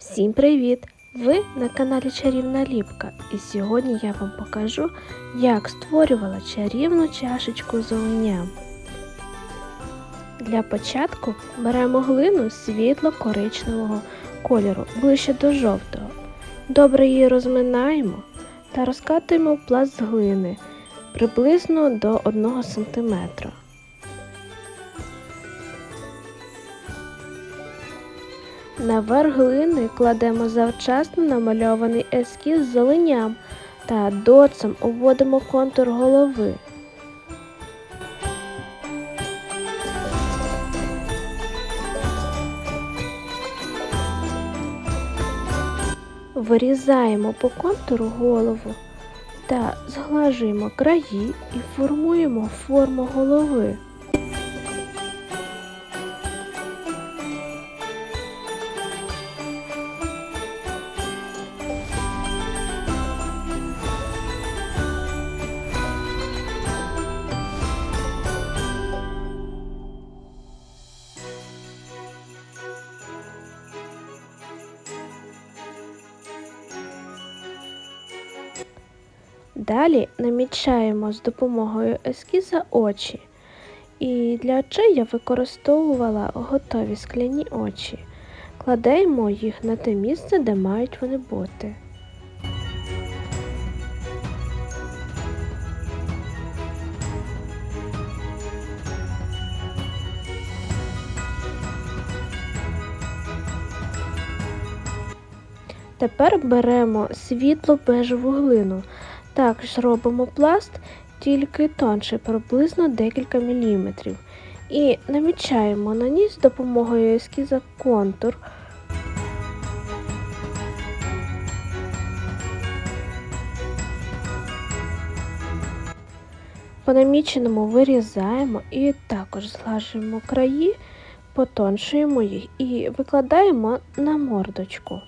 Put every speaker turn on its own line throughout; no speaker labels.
Всім привіт! Ви на каналі Чарівна Ліпка і сьогодні я вам покажу, як створювала чарівну чашечку з оленям. Для початку беремо глину світло-коричневого кольору ближче до жовтого. Добре її розминаємо та розкатуємо пласт глини приблизно до 1 см. Наверх глини кладемо завчасно намальований ескіз з оленям та доцем обводимо контур голови. Вирізаємо по контуру голову та зглажуємо краї і формуємо форму голови. Далі намічаємо з допомогою ескіза очі. І для очей я використовувала готові скляні очі. Кладемо їх на те місце, де мають вони бути. Тепер беремо світло бежеву глину. Також робимо пласт тільки тонше, приблизно декілька міліметрів. І намічаємо на ній з допомогою ескіза контур. По наміченому вирізаємо і також зглажуємо краї, потоншуємо їх і викладаємо на мордочку.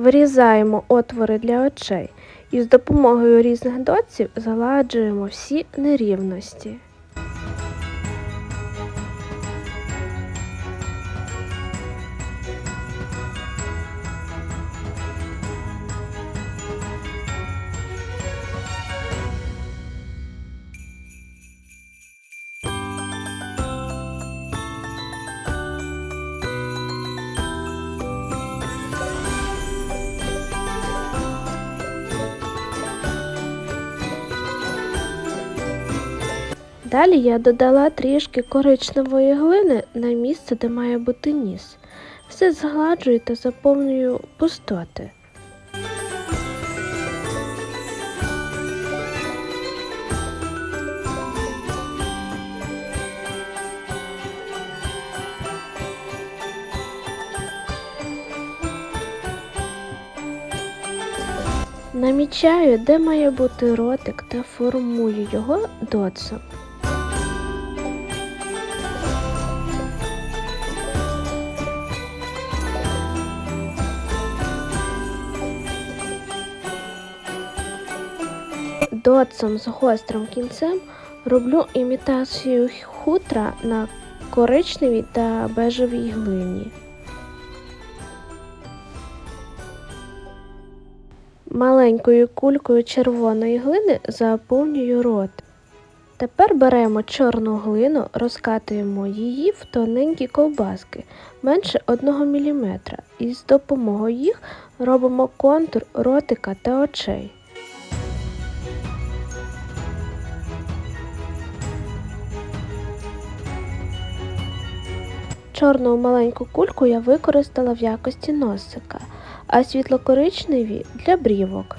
Вирізаємо отвори для очей і з допомогою різних доців заладжуємо всі нерівності. Далі я додала трішки коричневої глини на місце, де має бути ніс. Все згладжую та заповнюю пустоти. Намічаю, де має бути ротик та формую його доцом. Доцом з гострим кінцем роблю імітацію хутра на коричневій та бежевій глині. Маленькою кулькою червоної глини заповнюю рот. Тепер беремо чорну глину, розкатуємо її в тоненькі ковбаски менше 1 мм і з допомогою їх робимо контур ротика та очей. Чорну маленьку кульку я використала в якості носика, а світло-коричневі для брівок.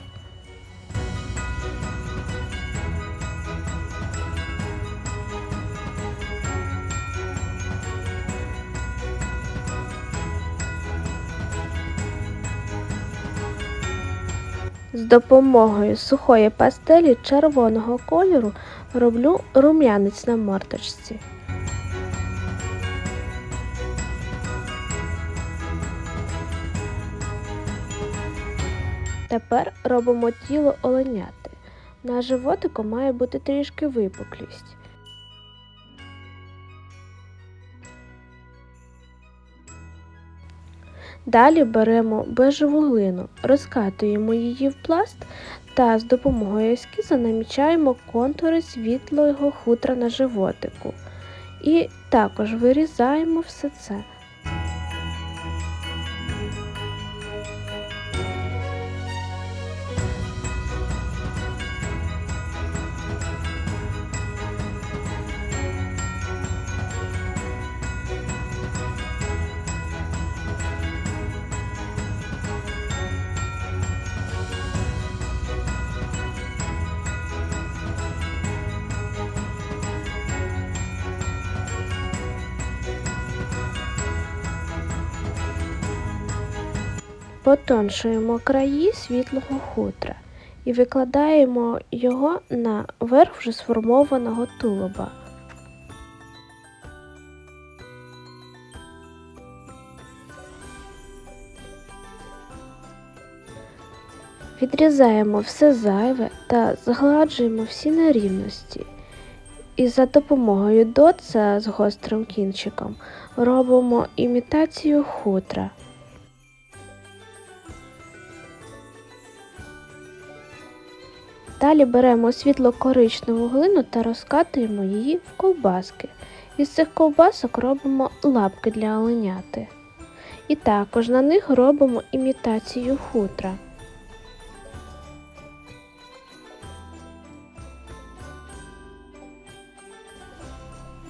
З допомогою сухої пастелі червоного кольору роблю рум'янець на марточці. Тепер робимо тіло оленяти. На животику має бути трішки випуклість. Далі беремо бежеву глину, розкатуємо її в пласт та з допомогою ескіза намічаємо контури світлого хутра на животику. І також вирізаємо все це. Потоншуємо краї світлого хутра і викладаємо його на верх вже сформованого тулуба. Відрізаємо все зайве та згладжуємо всі нерівності. І за допомогою доца з гострим кінчиком робимо імітацію хутра. Далі беремо світло-коричневу глину та розкатуємо її в ковбаски. Із цих ковбасок робимо лапки для оленяти. І також на них робимо імітацію хутра.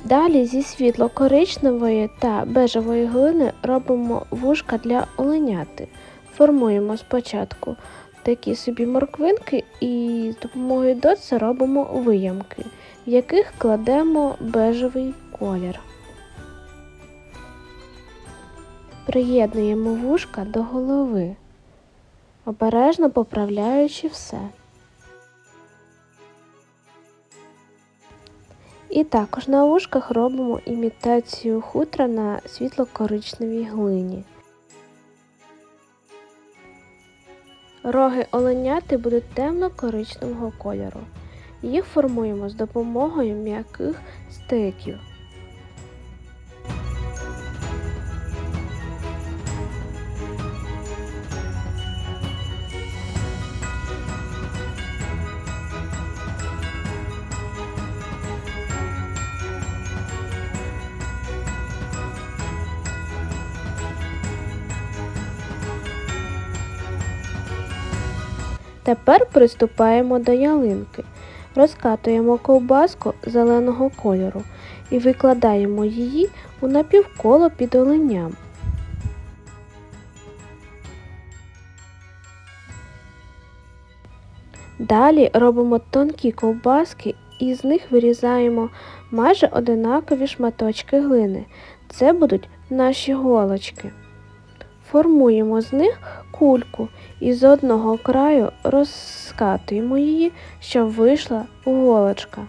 Далі зі світло-коричневої та бежевої глини робимо вушка для оленяти. Формуємо спочатку такі собі морквинки і з допомогою доца робимо виямки, в яких кладемо бежевий колір. Приєднуємо вушка до голови, обережно поправляючи все. І також на вушках робимо імітацію хутра на світло-коричневій глині. Роги оленяти будуть темно-коричневого кольору. Їх формуємо з допомогою м'яких стиків. Тепер приступаємо до ялинки. Розкатуємо ковбаску зеленого кольору і викладаємо її у напівколо під оленям. Далі робимо тонкі ковбаски і з них вирізаємо майже одинакові шматочки глини. Це будуть наші голочки. Формуємо з них кульку і з одного краю розкатуємо її, щоб вийшла голочка.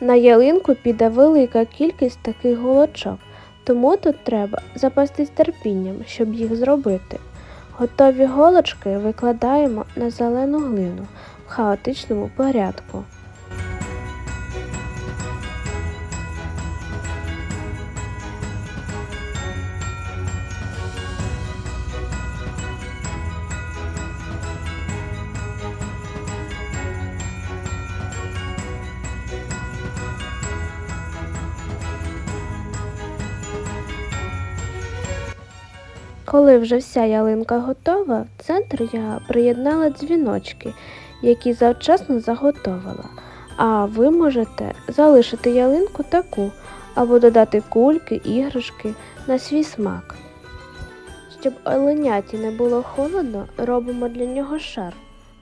На ялинку піде велика кількість таких голочок, тому тут треба запастись терпінням, щоб їх зробити. Готові голочки викладаємо на зелену глину в хаотичному порядку. Коли вже вся ялинка готова, в центр я приєднала дзвіночки, які завчасно заготовила. А ви можете залишити ялинку таку або додати кульки, іграшки на свій смак. Щоб оленяті не було холодно, робимо для нього шар.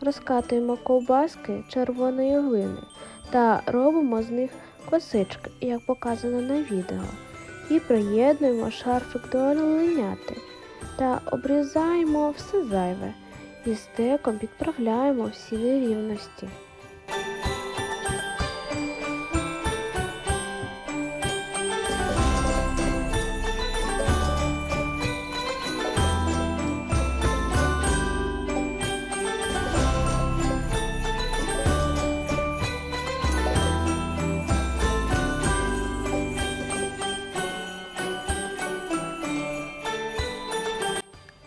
Розкатуємо ковбаски червоної глини та робимо з них косички, як показано на відео. І приєднуємо шарфик до оленяти. Та обрізаємо все зайве і стеком підправляємо всі нерівності.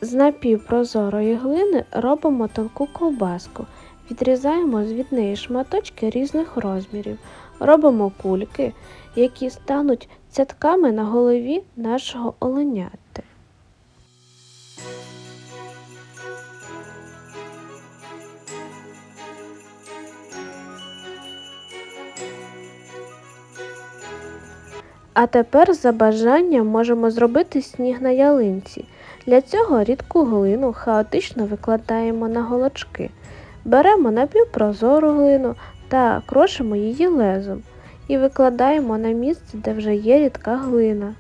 З напівпрозорої глини робимо тонку ковбаску, відрізаємо від неї шматочки різних розмірів, робимо кульки, які стануть цятками на голові нашого оленяти. А тепер за бажанням можемо зробити сніг на ялинці. Для цього рідку глину хаотично викладаємо на голочки. Беремо напівпрозору глину та крошимо її лезом і викладаємо на місце, де вже є рідка глина.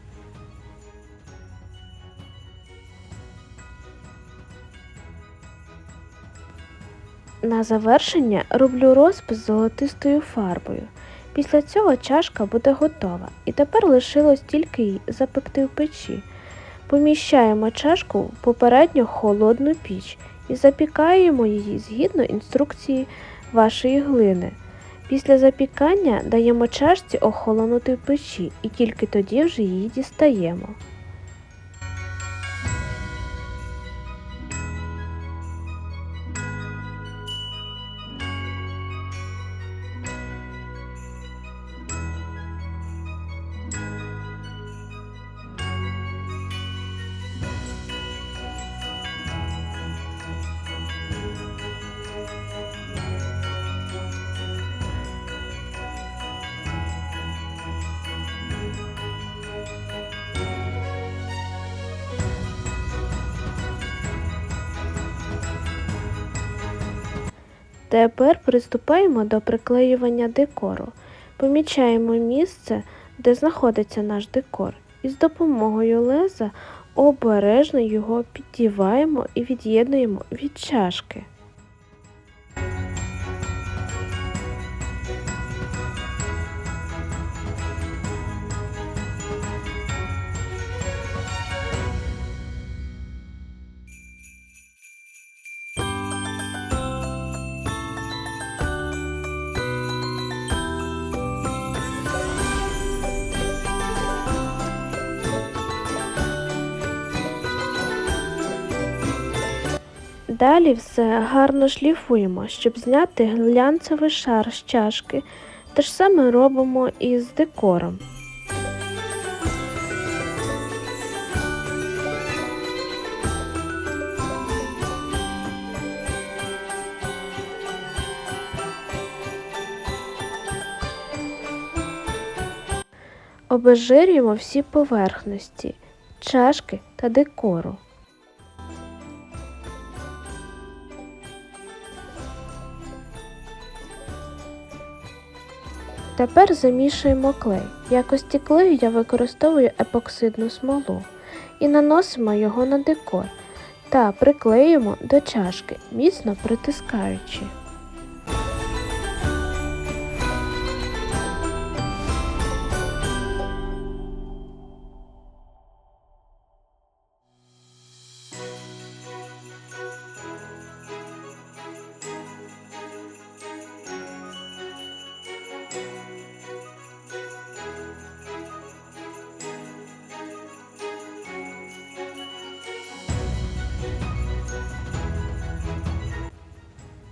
На завершення роблю розпис золотистою фарбою. Після цього чашка буде готова і тепер лишилось тільки її запекти в печі. Поміщаємо чашку в попередньо холодну піч і запікаємо її згідно інструкції вашої глини. Після запікання даємо чашці охолонути в печі і тільки тоді вже її дістаємо. Тепер приступаємо до приклеювання декору. Помічаємо місце, де знаходиться наш декор, і з допомогою леза обережно його піддіваємо і від'єднуємо від чашки. Далі все гарно шліфуємо, щоб зняти глянцевий шар з чашки. Те ж саме робимо і з декором. Обезжирюємо всі поверхності, чашки та декору. Тепер замішуємо клей. В якості клею я використовую епоксидну смолу і наносимо його на декор та приклеїмо до чашки, міцно притискаючи.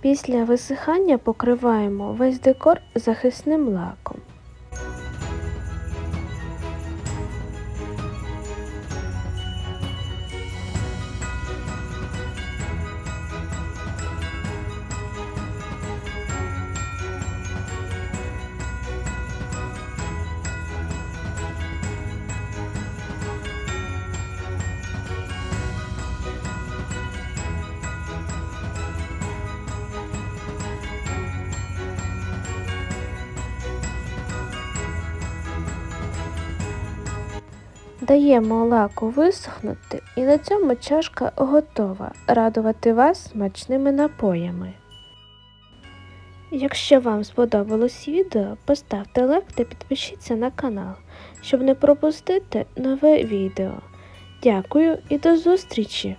Після висихання покриваємо весь декор захисним лаком. Даємо лаку висохнути, і на цьому чашка готова радувати вас смачними напоями. Якщо вам сподобалось відео, поставте лайк та підпишіться на канал, щоб не пропустити нове відео. Дякую і до зустрічі!